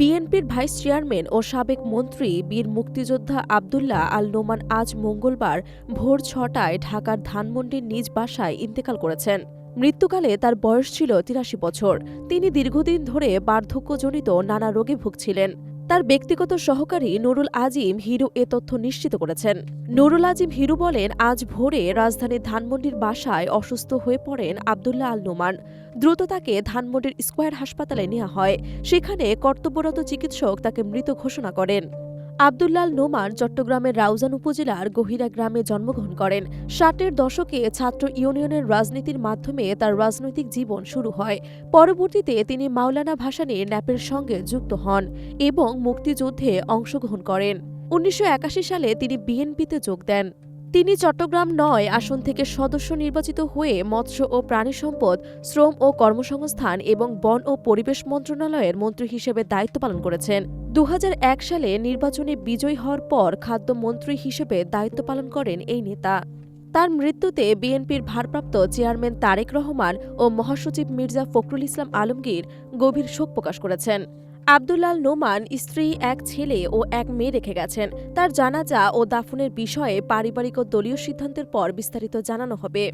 বিএনপির vice chairman ও সাবেক মন্ত্রী বীর মুক্তিযোদ্ধা আবদুল্লাহ আল নোমান আজ মঙ্গলবার ভোর ছটায় ঢাকার ধানমন্ডির নিজ বাসায় ইন্তেকাল করেছেন। মৃত্যুকালে তার বয়স ছিল তিরাশি বছর। তিনি দীর্ঘদিন ধরে বার্ধক্যজনিত নানা রোগে ভুগছিলেন। তার ব্যক্তিগত সহকারী নুরুল আজিম হিরু এ তথ্য নিশ্চিত করেছেন। নুরুল আজিম হিরু বলেন, আজ ভোরে রাজধানীর ধানমন্ডির বাসায় অসুস্থ হয়ে পড়েন আবদুল্লাহ আল নোমান। দ্রুত তাকে ধানমন্ডির স্কোয়ার হাসপাতালে নেওয়া হয়। সেখানে কর্তব্যরত চিকিৎসক তাকে মৃত ঘোষণা করেন। আবদুল্লাল নোমান চট্টগ্রামের রাউজান উপজেলার গহিরা গ্রামে জন্মগ্রহণ করেন। ষাটের দশকে ছাত্র ইউনিয়নের রাজনীতির মাধ্যমে তার রাজনৈতিক জীবন শুরু হয়। পরবর্তীতে তিনি মাওলানা ভাসানীর ন্যাপের সঙ্গে যুক্ত হন এবং মুক্তিযুদ্ধে অংশগ্রহণ করেন। উনিশশো একাশি সালে তিনি বিএনপিতে যোগ দেন। তিনি চট্টগ্রাম নয় আসন থেকে সদস্য নির্বাচিত হয়ে মৎস্য ও প্রাণী সম্পদ, শ্রম ও কর্মসংস্থান এবং বন ও পরিবেশ মন্ত্রণালয়ের মন্ত্রী হিসেবে দায়িত্ব পালন করেছেন। দু হাজার এক সালে নির্বাচনে বিজয়ী হওয়ার পর খাদ্যমন্ত্রী হিসেবে দায়িত্ব পালন করেন এই নেতা। তার মৃত্যুতে বিএনপির ভারপ্রাপ্ত চেয়ারম্যান তারেক রহমান ও মহাসচিব মির্জা ফখরুল ইসলাম আলমগীর গভীর শোক প্রকাশ করেছেন। আবদুল্লাল নোমান স্ত্রী, এক ছেলে ও এক মেয়ে রেখে গেছেন। তার জানাজা ও দাফনের বিষয়ে পারিবারিক ও দলীয় সিদ্ধান্তের পর বিস্তারিত জানানো হবে।